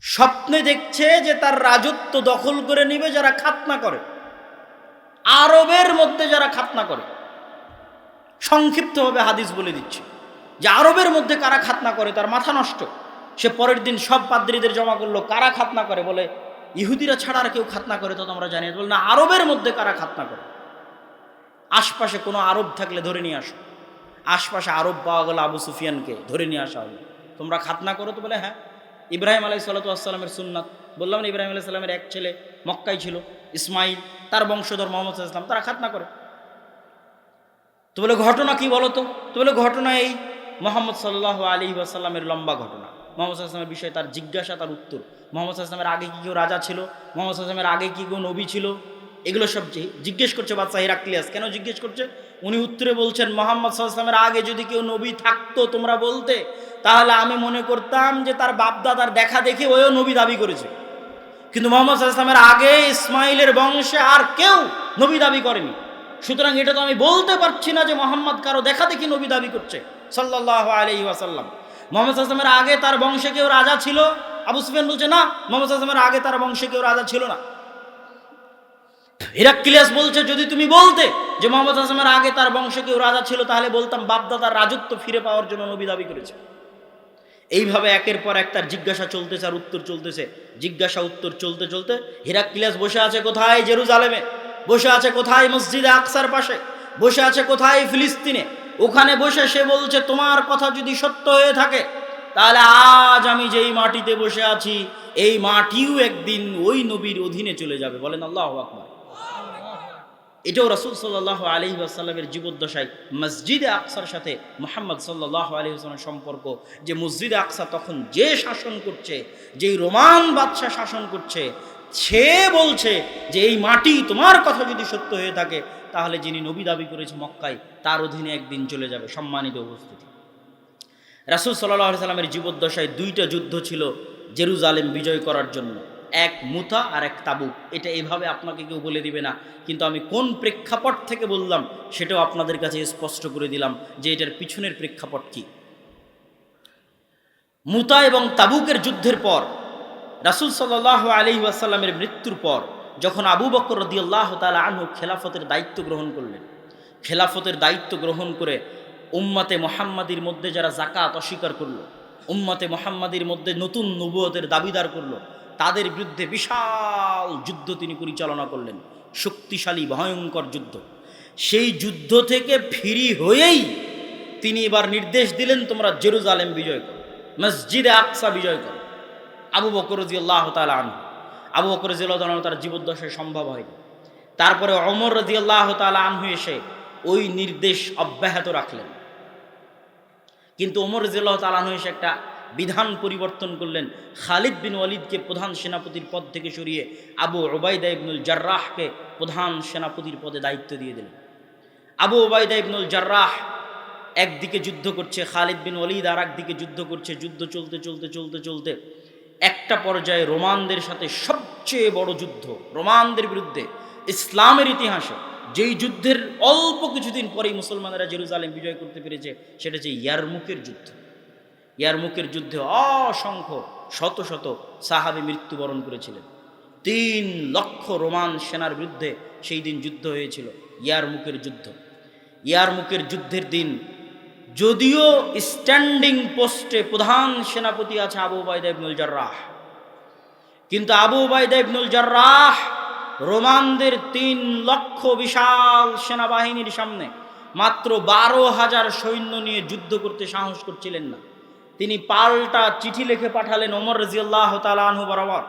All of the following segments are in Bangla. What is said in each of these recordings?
স্বপ্নে দেখছে যে তার রাজত্ব দখল করে নিবে যারা খাতনা করে। আরবের মধ্যে যারা খাতনা করে। সংক্ষিপ্তভাবে হাদিস বলে দিচ্ছে যে আরবের মধ্যে কারা খাতনা করে? তার মাথা নষ্ট। সে পরের দিন সব পাদ্রীদের জমা করল, কারা খাতনা করে? বলে, ইহুদিরা ছাড়া আর কেউ খাতনা করে তো আমরা জানি না। বলে, না, আরবের মধ্যে কারা খাতনা করে? আশপাশে কোনো আরব থাকলে ধরে নিয়ে আসো। আশপাশে আরব পাওয়া গেল আবু সুফিয়ানকে, ধরে নিয়ে আসা হলো। তোমরা খাতনা করো তো বলে হ্যাঁ। ইব্রাহিম আলাই সাল্লাতামের সুন্নাত। বললাম না, ইব্রাহিম আলাই সাল্লামের এক ছেলে মক্কাই ছিল, ইসমাইল, তার বংশধর মোহাম্মদ ইসলাম তারা খাতনা করে। তো বলে, ঘটনা কি বলো তো তো বলে, ঘটনা এই মোহাম্মদ সাল্লাহ আলী আসাল্লামের লম্বা ঘটনা। মোহাম্মদ আসলামের বিষয়ে তার জিজ্ঞাসা, তার উত্তর। মোহাম্মদ আসলামের আগে কি কেউ রাজা ছিল? মোহাম্মদ আসলামের আগে কি কেউ নবী ছিল? এগুলো সব জি- জিজ্ঞেস করছে বাচ্চা হিরাক্লিয়াস, কেন জিজ্ঞেস করছে? উনি উত্তরে বলছেন, মোহাম্মদ সাল্লামের আগে যদি কেউ নবী থাকতো তোমরা বলতে, তাহলে আমি মনে করতাম যে তার বাপদাদার দেখা দেখে ওও নবী দাবি করেছে। কিন্তু মোহাম্মদ সাল্লামের আগে ইসমাইলের বংশে আর কেউ নবী দাবি করেনি। সুতরাং এটা তো আমি বলতে পারছি না যে মোহাম্মদ কারও দেখা দেখি নবী দাবি করছে সাল্লাহ আলহি ওয়াসাল্লাম। মোহাম্মদ আসলামের আগে তার বংশে কেউ রাজা ছিল? আবু সুফিয়ান বলছে, না, মোহাম্মদ আসলামের আগে তার বংশে কেউ রাজা ছিল না। হিরাক্লিয়াস বলছে, যদি তুমি বলতে যে মোহাম্মদ আসলামের আগে তার বংশে কেউ রাজা ছিল, তাহলে বলতাম বাপদাদার রাজত্ব ফিরে পাওয়ার জন্য নবী দাবি করেছে। এইভাবে একের পর এক তার জিজ্ঞাসা চলতেছে আর উত্তর চলতেছে। জিজ্ঞাসা, উত্তর চলতে চলতে হিরাক্লিয়াস বসে আছে কোথায় জেরুজালেমে? বসে আছে কোথায় মসজিদে আকসার পাশে? বসে আছে কোথায় ফিলিস্তিনে? ওখানে বসে সে বলছে, তোমার কথা যদি সত্য হয়ে থাকে, তাহলে আজ আমি যেই মাটিতে বসে আছি, এই মাটিও একদিন ওই নবীর অধীনে চলে যাবে। বলেন আল্লাহ আকবর। এটাও রাসুল সাল্লাহ আলি আসাল্লামের জীবদ্দশায় মসজিদে আকসার সাথে মোহাম্মদ সাল্লাহ আলি আসলামের সম্পর্ক, যে মসজিদে আকসা তখন যে শাসন করছে, যেই রোমান বাদশাহ শাসন করছে, সে বলছে যে এই মাটি তোমার কথা যদি সত্য হয়ে থাকে, তাহলে যিনি নবী দাবি করেছে মক্কায়, তার অধীনে একদিন চলে যাবে সম্মানিত উপস্থিতি। রাসুল সাল্লাহ সাল্লামের জীবদ্দশায় দুইটা যুদ্ধ ছিল, জেরুজালেম বিজয় করার জন্য। এক মুথা আর এক তাবুক এটা এভাবে আপনাকে কেউ বলে দিবে না। কিন্তু আমি কোন প্রেক্ষাপট থেকে বললাম, সেটাও আপনাদের কাছে স্পষ্ট করে দিলাম যে এটার পিছনের প্রেক্ষাপট কি। মুতা এবং তাবুকের যুদ্ধের পর, রাসুল সাল্লাহ আলি আসাল্লামের মৃত্যুর পর, যখন আবু বকর রদিয়াল্লাহ তালা আনহু খেলাফতের দায়িত্ব গ্রহণ করলেন, খেলাফতের দায়িত্ব গ্রহণ করে উম্মাতে মোহাম্মাদির মধ্যে যারা জাকাত অস্বীকার করল, উম্মাতে মোহাম্মাদির মধ্যে নতুন নবুয়তের দাবিদার করল তাদের বিরুদ্ধে বিশাল যুদ্ধ তিনি পরিচালনা করলেন। শক্তিশালী, ভয়ঙ্কর যুদ্ধ। সেই যুদ্ধ থেকে ফিরি হয়েই তিনি এবার নির্দেশ দিলেন, তোমরা জেরুজালেম বিজয় করো, মসজিদে আকসা বিজয় করো। আবু বকর আল্লাহ তালা আনহু। আবু বকর রাজিয়াল্লাহু তাআলা তার জীবদ্দশায় সম্ভব হয়নি। তারপরে অমর রাজি আল্লাহ তালা আনহু এসে ওই নির্দেশ অব্যাহত রাখলেন। কিন্তু ওমর রাজিয়াল্লাহ তালানহু এসে একটা বিধান পরিবর্তন করলেন। খালিদ বিন ওয়ালিদকে প্রধান সেনাপতির পদ থেকে সরিয়ে আবু ওবায়দা ইবনুল জার্রাহকে প্রধান সেনাপতির পদে দায়িত্ব দিয়ে দিলেন। আবু ওবায়দা ইবনুল জার্রাহ একদিকে যুদ্ধ করছে, খালিদ বিন ওয়ালিদ আর একদিকে যুদ্ধ করছে। যুদ্ধ চলতে চলতে চলতে চলতে একটা পর্যায়ে রোমানদের সাথে সবচেয়ে বড় যুদ্ধ, রোমানদের বিরুদ্ধে ইসলামের ইতিহাসে যেই যুদ্ধের অল্প কিছুদিন পরেই মুসলমানেরা জেরুজালেম বিজয় করতে পেরেছে, সেটা হচ্ছে ইয়ারমুকের যুদ্ধ। ইয়ারমুকের যুদ্ধে অসংখ্য, শত শত সাহাবি মৃত্যুবরণ করেছিলেন। তিন লক্ষ রোমান সেনার বিরুদ্ধে সেই দিন যুদ্ধ হয়েছিল ইয়ারমুকের যুদ্ধ। ইয়ারমুকের যুদ্ধের দিন যদিও স্ট্যান্ডিং পোস্টে প্রধান সেনাপতি আছে আবু বাইদা ইবনুল জার্রাহ। কিন্তু আবু বাইদা ইবনুল জার্রাহ রোমানদের তিন লক্ষ বিশাল সেনাবাহিনীর সামনে মাত্র বারো হাজার সৈন্য নিয়ে যুদ্ধ করতে সাহস করছিলেন না। তিনি পাল্টা চিঠি লিখে পাঠালেন ওমর রাজিয়াল্লাহ তালাহু বরাবর।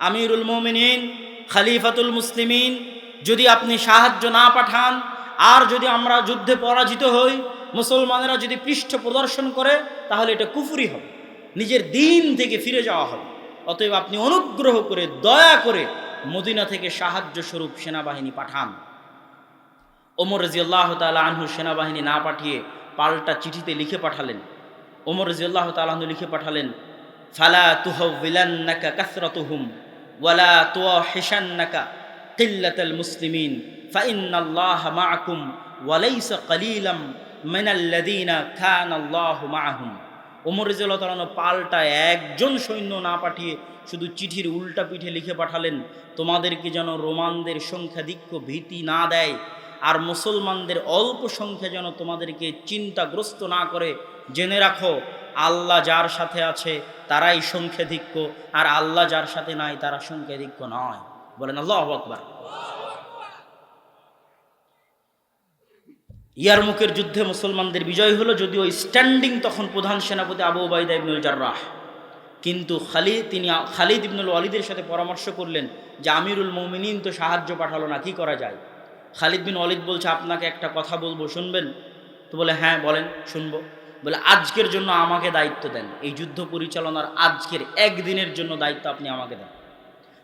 আমিরুল মোমিনিন, খালিফাতুল মুসলিমিন, যদি আপনি সাহায্য না পাঠান, আর যদি আমরা যুদ্ধে পরাজিত হই, মুসলমানেরা যদি পৃষ্ঠ প্রদর্শন করে, তাহলে এটা কুফুরি হবে। নিজের দিন থেকে ফিরে যাওয়া হবে। অতএব আপনি অনুগ্রহ করে, দয়া করে মদিনা থেকে সাহায্য স্বরূপ সেনাবাহিনী পাঠান। ওমর রাজিয়াল্লাহ তালা আনহু সেনাবাহিনী না পাঠিয়ে পাল্টা চিঠিতে লিখে পাঠালেন। ওমর রাজিয়াল্লাহ তালাহু লিখে পাঠালেন, ফালা তুহবিলান্নাকা কাসরাতুহুম ওয়ালা তুয়া হিসান্নাকা কিল্লাতাল মুসলিমিন, ফাইন্নাল্লাহ মাআকুম ওয়ালাইসা কালিলাম মিনাল্লাযীনা কানা আল্লাহু মাআহুম ওমর রেজাল্লাহ তালানো পাল্টা একজন সৈন্য না পাঠিয়ে শুধু চিঠির উল্টা পিঠে লিখে পাঠালেন, তোমাদেরকে যেন রোমানদের সংখ্যাধিক্য ভীতি না দেয়, আর মুসলমানদের অল্প সংখ্যা যেন তোমাদেরকে চিন্তাগ্রস্ত না করে জেনে রাখো, আল্লাহ যার সাথে আছে তারাই সংখ্যাধিক্য, আর আল্লাহ যার সাথে নাই তারা সংখ্যাধিক্য নয়। বলেন আল্লাহ আকবার। ইয়ারমুকের যুদ্ধে মুসলমানদের বিজয় হলো যদিও স্ট্যান্ডিং তখন প্রধান সেনাপতি আবু ওবায়দা ইবনুল জার্রাহ। কিন্তু খালিদ, তিনি খালিদ ইবনুল ওয়ালিদের সাথে পরামর্শ করলেন যে আমিরুল মমিনিন তো সাহায্য পাঠালো না, কি করা যায়? খালিদ বিন ওয়ালিদ বলছে, আপনাকে একটা কথা বলব, শুনবেন? তো বলে হ্যাঁ বলেন, শুনব। বলে, আজকের জন্য আমাকে দায়িত্ব দেন। এই যুদ্ধ পরিচালনার আজকের একদিনের জন্য দায়িত্ব আপনি আমাকে দেন।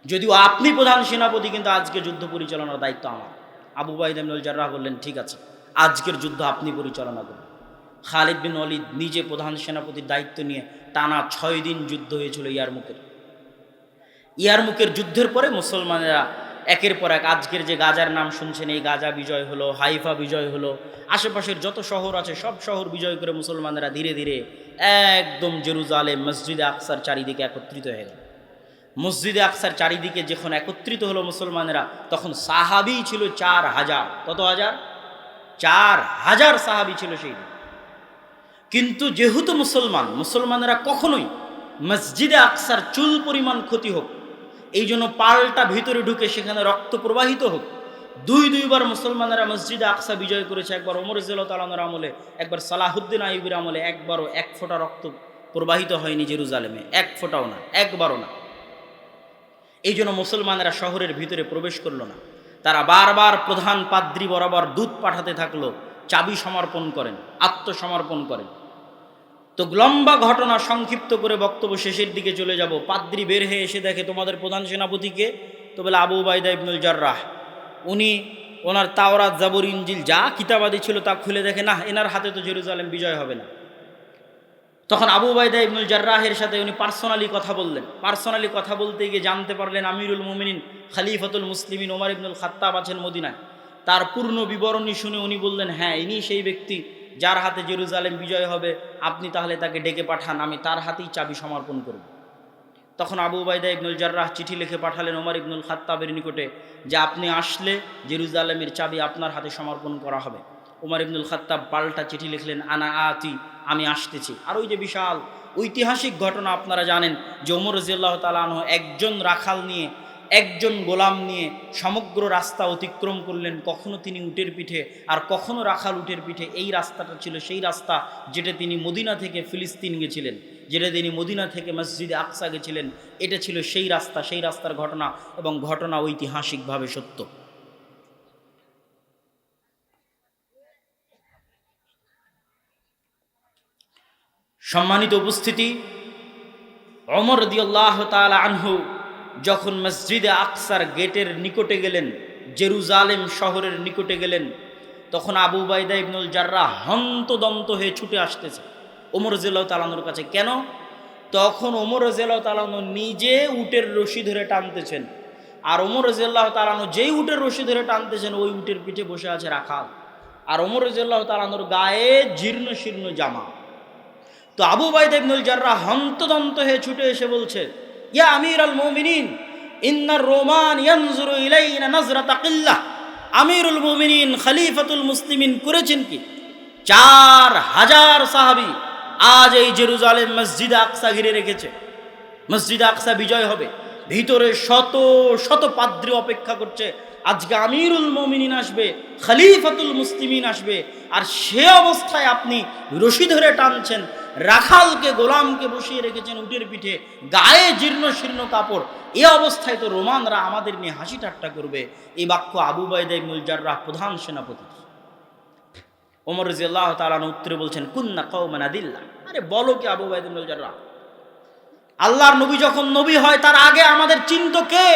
যদিও আপনি প্রধান সেনাপতি, কিন্তু আজকে যুদ্ধ পরিচালনার দায়িত্ব আমার। আবু বাইদ আমিনুল জার্রাহ বললেন, ঠিক আছে, আজকের যুদ্ধ আপনি পরিচালনা করুন। খালিদ বিন অলিদ নিজে প্রধান সেনাপতির দায়িত্ব নিয়ে টানা ছয় দিন যুদ্ধ হয়েছিল ইয়ারমুকের। ইয়ারমুকের যুদ্ধের পরে মুসলমানেরা একের পর এক আজকের যে গাজার নাম শুনছেন, এই গাজা বিজয় হলো, হাইফা বিজয় হলো, আশেপাশের যত শহর আছে, সব শহর বিজয় করে মুসলমানেরা ধীরে ধীরে একদম জেরুজালে মসজিদে আকসার চারিদিকে একত্রিত হয়ে গেল। মসজিদে আকসার চারিদিকে যখন একত্রিত হলো মুসলমানেরা, তখন সাহাবি ছিল চার হাজার। কত হাজার? চার হাজার সাহাবি ছিল সেই কিন্তু যেহেতু মুসলমান, মুসলমানেরা কখনোই মসজিদে আকসার চুল পরিমাণ ক্ষতি হোক এই জন্য পাল্টা ভিতরে ঢুকে সেখানে রক্ত প্রবাহিত হোক। দুই দুইবার মুসলমানেরা মসজিদে আকসা বিজয় করেছে, একবার ওমর তালানোর আমলে, একবার সালাহুদ্দিন আইবির আমলে, একবারও এক ফোঁটা রক্ত প্রবাহিত হয়নি জেরুজালেমে। এক ফোঁটাও না, একবারও না। এই জন্য মুসলমানেরা শহরের ভিতরে প্রবেশ করল না। তারা বারবার প্রধান পাদ্রি বরাবর দুধ পাঠাতে থাকল, চাবি সমর্পণ করেন, আত্মসমর্পণ করেন। তো লম্বা ঘটনা সংক্ষিপ্ত করে বক্তব্য শেষের দিকে চলে যাব। পাদ্রি বের হয়ে এসে দেখে তোমাদের প্রধান সেনাপতিকে, তো বলে আবু বাইদা ইবনুল জার্রাহ, উনি ওনার তাওরাত জাবর ইঞ্জিল যা কিতাবাদি ছিল তা খুলে দেখে না এনার হাতে তো জেরুজালেম বিজয় হবে না। তখন আবু বাইদা ইবনুল জার্রাহের সাথে উনি পার্সোনালি কথা বললেন। পার্সোনালি কথা বলতে গিয়ে জানতে পারলেন আমিরুল মুমিনিন খালিফাতুল মুসলিমিন ওমর ইবনুল খাত্তাব আছেন মদিনায়। তার পূর্ণ বিবরণী শুনে উনি বললেন হ্যাঁ ইনি সেই ব্যক্তি যার হাতে জেরুজালেম বিজয় হবে, আপনি তাহলে তাকে ডেকে পাঠান, আমি তার হাতেই চাবি সমর্পণ করব। তখন আবু বাইদা ইবনুল জার্রাহ চিঠি লিখে পাঠালেন ওমর ইবনুল খাত্তাবের নিকটে যে আপনি আসলে জেরুজালেমের চাবি আপনার হাতে সমর্পণ করা হবে। ওমর ইবনুল খাত্তাব পাল্টা চিঠি লিখলেন, আনা আতি, আমি আসতেছি। আর ওই যে বিশাল ঐতিহাসিক ঘটনা আপনারা জানেন যে ওমর রাজিয়াল্লাহ তালাহ একজন রাখাল নিয়ে একজন গোলাম নিয়ে সমগ্র রাস্তা অতিক্রম করলেন, কখনো তিনি উটের পিঠে আর কখনো রাখাল উটের পিঠে। এই রাস্তাটা ছিল সেই রাস্তা যেটা তিনি মদিনা থেকে ফিলিস্তিন গেছিলেন, যেটা তিনি মদিনা থেকে মসজিদে আকসা গেছিলেন। এটা ছিল সেই রাস্তা, সেই রাস্তার ঘটনা এবং ঘটনা ঐতিহাসিকভাবে সত্য। সম্মানিত উপস্থিতি অমর দিয়াল্লাহ তাল আনহু যখন মসজিদে আকসার গেটের নিকটে গেলেন, জেরুজালেম শহরের নিকটে গেলেন, তখন আবু বাইদা ইবনুল জার্রা হন্তদন্ত হয়ে ছুটে আসতেছে। ওমর জেলাও তালানোর কাছে, কেন? তখন ওমর জেলাও তালানো নিজে উটের রশি ধরে টানতেছেন। আর ওমর রাজিয়াল্লাহ তালানো যেই উটের রশি ধরে টানতেছেন, ওই উটের পিঠে বসে আছে রাখাল। আর ওমর রাজিয়াল্লাহ তালানোর গায়ে জীর্ণ শীর্ণ জামা। তো আবু বাইদ ইবনুল জাররা হন্তদন্ত হয়ে ছুটে এসে বলছে ইয়া আমির আল মুমিনিন ইন্নার রোমান ইয়ানজুরু ইলাইনা নজরা কিল্লাহ আমিরুল মুমিনিন খলিফাতুল মুসলিমিন করেছেন কি? চার হাজার সাহাবি আজ এই জেরুজালেম মসজিদ আকসা ঘিরে রেখেছে। মসজিদ আকসা বিজয় হবে। ভিতরে শত শত পাদ্রী অপেক্ষা করছে। আজকে আমিরুল মমিনিন আসবে, খলিফাতুল মুসলিমিন আসবে, আর সে অবস্থায় আপনি রশি ধরে টানছেন, রাখালকে, গোলামকে বসিয়ে রেখেছেন উটের পিঠে, গায়ে জীর্ণ শীর্ণ কাপড়। এ অবস্থায় তো রোমানরা আমাদের নিয়ে হাসি ঠাট্টা করবে। এই বাক্য আবু বাইদাই মুলজাররা প্রধান সেনাপতি। ওমর রাজিয়াল্লাহ তালান উত্তরে বলছেন, কুন্না কৌমানা দিল্লা আরে বলো কি আবু বাইদুল মুলজাররা আল্লাহর নবী যখন নবী হয়, তার আগে আমাদের চিন্ত কে?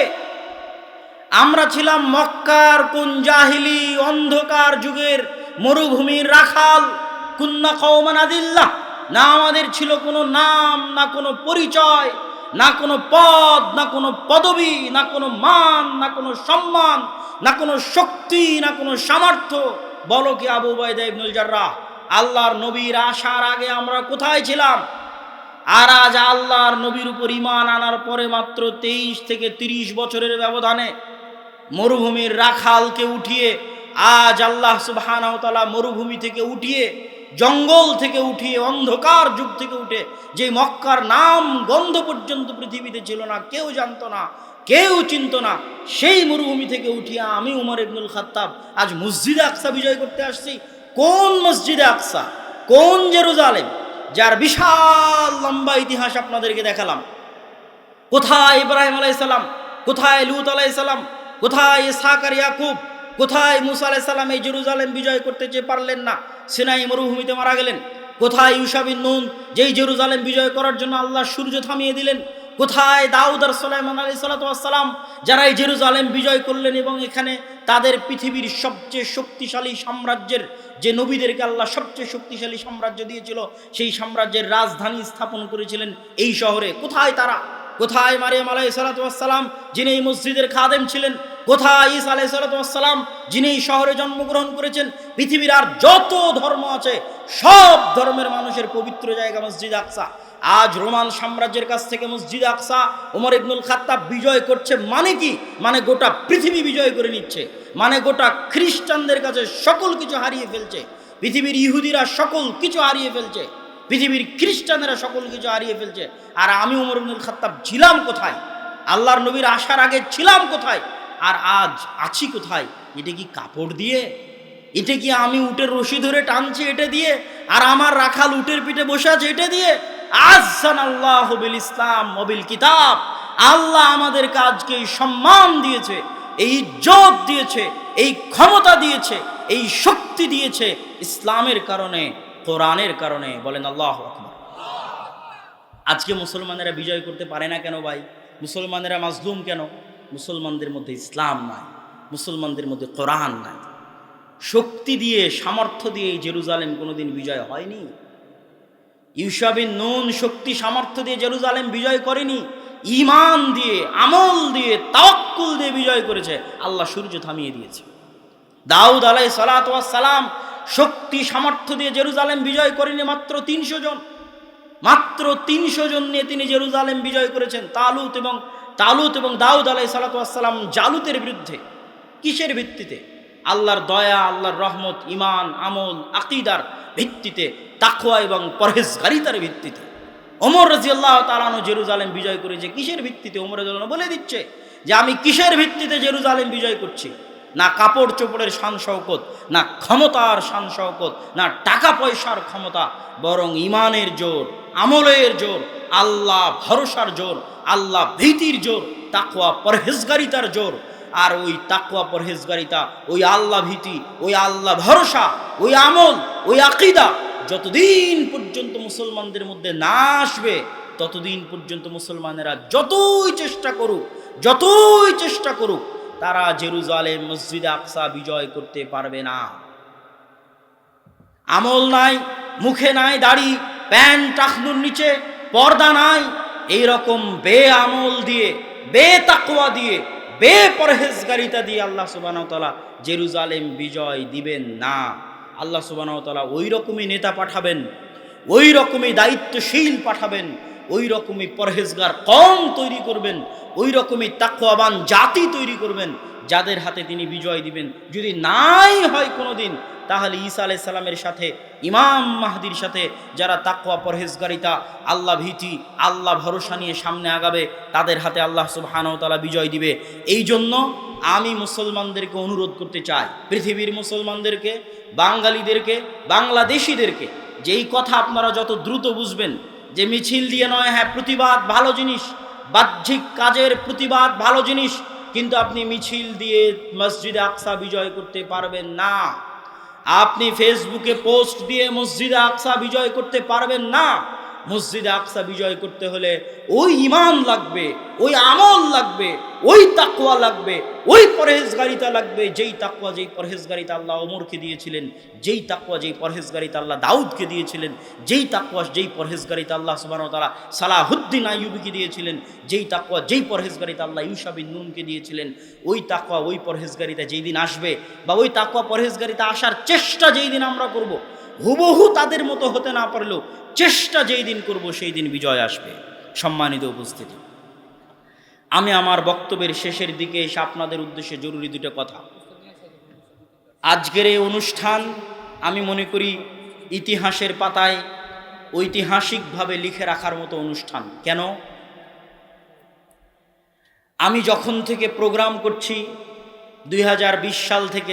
আমরা ছিলাম মক্কার কোন জাহিলি অন্ধকার যুগের মরুভূমির রাখাল। কুন্না কৌমান আদিল্লাহ। না আমাদের ছিল কোনো নাম, না কোনো পরিচয়, না কোনো পদ, না কোনো পদবি, না কোনো মান, না কোনো সম্মান, না কোনো শক্তি, না কোনো সামর্থ্য। বলো কি আবু বাইদা ইবনুল আল্লাহর নবীর আসার আগে আমরা কোথায় ছিলাম? আর আজ আল্লাহর নবীর উপর ইমান আনার পরে মাত্র তেইশ থেকে তিরিশ বছরের ব্যবধানে মরুভূমির রাখালকে উঠিয়ে আজ আল্লাহ সুবাহানাওতালা মরুভূমি থেকে উঠিয়ে, জঙ্গল থেকে উঠিয়ে, অন্ধকার যুগ থেকে উঠে যে মক্কার নাম গন্ধ পর্যন্ত পৃথিবীতে ছিল না, কেউ জানতো না, কেউ চিনত না, সেই মরুভূমি থেকে উঠিয়া আমি উমর ইবনুল খাত্তাব আজ মসজিদে আকসা বিজয় করতে আসছি। কোন মসজিদে আকসা? কোন জেরুজালেম? যার বিশাল লম্বা ইতিহাস আপনাদেরকে দেখালাম। কোথায় ইব্রাহিম আলাইসাল্লাম কোথায় লুত আলাইসাল্লাম কোথায় ইসাক আর ইয়াকুব? কোথায় মুসা আলাইসাল্লাম এই জেরুজালেম বিজয় করতে চেয়ে পারলেন না? সিনাই মরুভূমিতে মারা গেলেন। কোথায় ইউসাবিন নুন? যেই জেরুজালেম বিজয় করার জন্য আল্লাহ সূর্য থামিয়ে দিলেন। কোথায় দাউদ আর সোলাইমান আলী সালাতাম যারা এই জেরুজালেম বিজয় করলেন এবং এখানে তাদের পৃথিবীর সবচেয়ে শক্তিশালী সাম্রাজ্যের যে নবীদেরকে আল্লাহ সবচেয়ে শক্তিশালী সাম্রাজ্য দিয়েছিল, সেই সাম্রাজ্যের রাজধানী স্থাপন করেছিলেন এই শহরে। কোথায় তারা? কোথায় মারিয়াম আলাই সালাতাম যিনি এই মসজিদের খাদেম ছিলেন কোথায় ইসা আলাই সালাতাম যিনি শহরে জন্মগ্রহণ করেছেন, পৃথিবীর আর যত ধর্ম আছে, সব ধর্মের মানুষের পবিত্র জায়গা মসজিদ আকসা। আজ রোমান সাম্রাজ্যের কাছ থেকে মসজিদ আকসা, ওমর ইবনুল খাত্তাব বিজয় করছে মানে কি? মানে গোটা পৃথিবী বিজয় করে নিচ্ছে। মানে গোটা খ্রিস্টানদের কাছে সকল কিছু হারিয়ে ফেলছে। পৃথিবীর ইহুদিরা সকল কিছু হারিয়ে ফেলছে। পৃথিবীর খ্রিস্টানেরা সকল কিছু হারিয়ে ফেলছে। আর আমি উমর ইবনুল খাত্তাব ছিলাম কোথায়? আল্লাহর নবীর আসার আগে ছিলাম কোথায়? আর আজ আছি কোথায়? এটা কি কাপড় দিয়ে? এটা কি আমি উটের রশি ধরে টানছি এটা দিয়ে? আর আমার রাখাল উটের পিঠে বসে আছে এটা দিয়ে? আজান আল্লাহ ইসলাম মবিল কিতাব। আল্লাহ আমাদের কাজকে সম্মান দিয়েছে, এই ইজ্জত দিয়েছে, এই ক্ষমতা দিয়েছে, এই শক্তি দিয়েছে ইসলামের কারণে, কোরআনের কারণে। বলেন আল্লাহ আকবর। আজকে মুসলমানেরা বিজয় করতে পারে না কেন ভাই? মুসলমানেরা মাজলুম কেন? মুসলমানদের মধ্যে ইসলাম নাই, মুসলমানদের মধ্যে কোরআন নাই। শক্তি দিয়ে, সামর্থ্য দিয়ে এই জেরুজালেম কোনোদিন বিজয় হয়নি। ইউসাবিন নুন শক্তি, সামর্থ্য দিয়ে জেরুজালেম বিজয় করেনি। ইমান দিয়ে, আমল দিয়ে, তাওয়াক্কুল দিয়ে বিজয় করেছে। আল্লাহ সূর্য থামিয়ে দিয়েছে। দাউদ আলাই সালাম শক্তি, সামর্থ্য দিয়ে জেরুজালেম বিজয় করেনি মাত্র তিনশো জন। মাত্র তিনশো জন নিয়ে তিনি জেরুজালেম বিজয় করেছেন, তালুত এবং তালুত এবং দাউদ আলাই সালাতাম জালুতের বিরুদ্ধে। কিসের ভিত্তিতে? আল্লাহর দয়া, আল্লাহর রহমত ইমান আমল, আকিদার ভিত্তিতে তাকুয়া এবং পরহেজগারিতার ভিত্তিতে। ওমর রাজি আল্লাহ তালানো জেরুজালেম বিজয় করেছে। কিসের ভিত্তিতে? ওমর রাজিয়াল্লাহ বলে দিচ্ছে যে, আমি কিসের ভিত্তিতে জেরুজালেম বিজয় করছি? না কাপড় চোপড়ের শান শওকত, না ক্ষমতার শান শওকত, না টাকা পয়সার ক্ষমতা, বরং ইমানের জোর। আমলের জোর, আল্লাহ ভরসার জোর, আল্লাহ ভীতির জোর তাকুয়া পরহেজগারিতার জোর। আর ওই তাকুয়া পরহেজগারিতা, ওই আল্লাহ ভীতি, ওই আল্লাহ ভরসা, ওই আমল, ওই আকিদা, যতদিন পর্যন্ত মুসলমানদের মধ্যে না আসবে, ততদিন পর্যন্ত মুসলমানেরা যতই চেষ্টা করুক, যতই চেষ্টা করুক, তারা জেরুজালেম মসজিদে আকসা বিজয় করতে পারবে না। আমল নাই, মুখে নাই, দাড়ি প্যান্ট টাকনুর নিচে, পর্দা নাই এই রকম বে আমল দিয়ে বে তাকুয়া দিয়ে বে পরহেজগারিতা দিয়ে আল্লাহ সুবাহতালা জেরুজালেম বিজয় দিবেন না। আল্লাহ সুবাহতালা ওই রকমই নেতা পাঠাবেন ওই রকমই দায়িত্বশীল পাঠাবেন ওই রকমই পরহেজগার কম তৈরি করবেন ওই রকমই তাকুয়াবান জাতি তৈরি করবেন, যাদের হাতে তিনি বিজয় দিবেন। যদি নাই হয় কোনো দিন তাহলে ঈসা আলাইসাল্লামের সাথে, ইমাম মাহদির সাথে যারা তাকুয়া পরহেজগারিতা, আল্লাহ ভীতি, আল্লাহ ভরসা নিয়ে সামনে আগাবে, তাদের হাতে আল্লাহ সুবাহানতালা বিজয় দিবে। এই জন্য আমি মুসলমানদেরকে অনুরোধ করতে চাই, পৃথিবীর মুসলমানদেরকে, বাঙালিদেরকে, বাংলাদেশিদেরকে, যেই কথা আপনারা যত দ্রুত বুঝবেন, যে মিছিল দিয়ে নয় হ্যাঁ প্রতিবাদ ভালো জিনিস, বাহ্যিক কাজের প্রতিবাদ ভালো জিনিস, কিন্তু আপনি মিছিল দিয়ে মসজিদে আকসা বিজয় করতে পারবেন না। আপনি ফেসবুকে পোস্ট দিয়ে মসজিদে আকসা বিজয় করতে পারবেন না। মসজিদে আকসা বিজয় করতে হলে ওই ইমান লাগবে, ওই আমল লাগবে, ওই তাকুয়া লাগবে, ওই পরহেজগারিতা লাগবে, যেই তাকুয়া যেই পরহেজগারিতা আল্লাহ ওমরকে দিয়েছিলেন, যেই তাকুয়া যেই পরহেজগারিতা আল্লাহ দাউদকে দিয়েছিলেন, যেই তাকুয়া যেই পরহেজগারিতা আল্লাহ সুবাহ তালা সালাহুদ্দিন আইয়ুবিকে দিয়েছিলেন, যেই তাকুয়া যেই পরহেজগারিতা আল্লাহ ইউসাবিন নুনকে দিয়েছিলেন, ওই তাকুয়া ওই পরহেজগারিতা যেই দিন আসবে বা ওই তাকুয়া পরহেজগারিতা আসার চেষ্টা যেই দিন আমরা করব হুবহু তাদের মতো হতে না পারলেও চেষ্টা যেই দিন করব, সেই দিন বিজয় আসবে। সম্মানিত উপস্থিতি। আমি আমার বক্তব্যের শেষের দিকে এসে আপনাদের উদ্দেশ্যে জরুরি দুটো কথা। আজকের এই অনুষ্ঠান আমি মনে করি ইতিহাসের পাতায় ঐতিহাসিকভাবে লিখে রাখার মতো অনুষ্ঠান। কেন? আমি যখন থেকে প্রোগ্রাম করছি, দুই হাজার বিশ সাল থেকে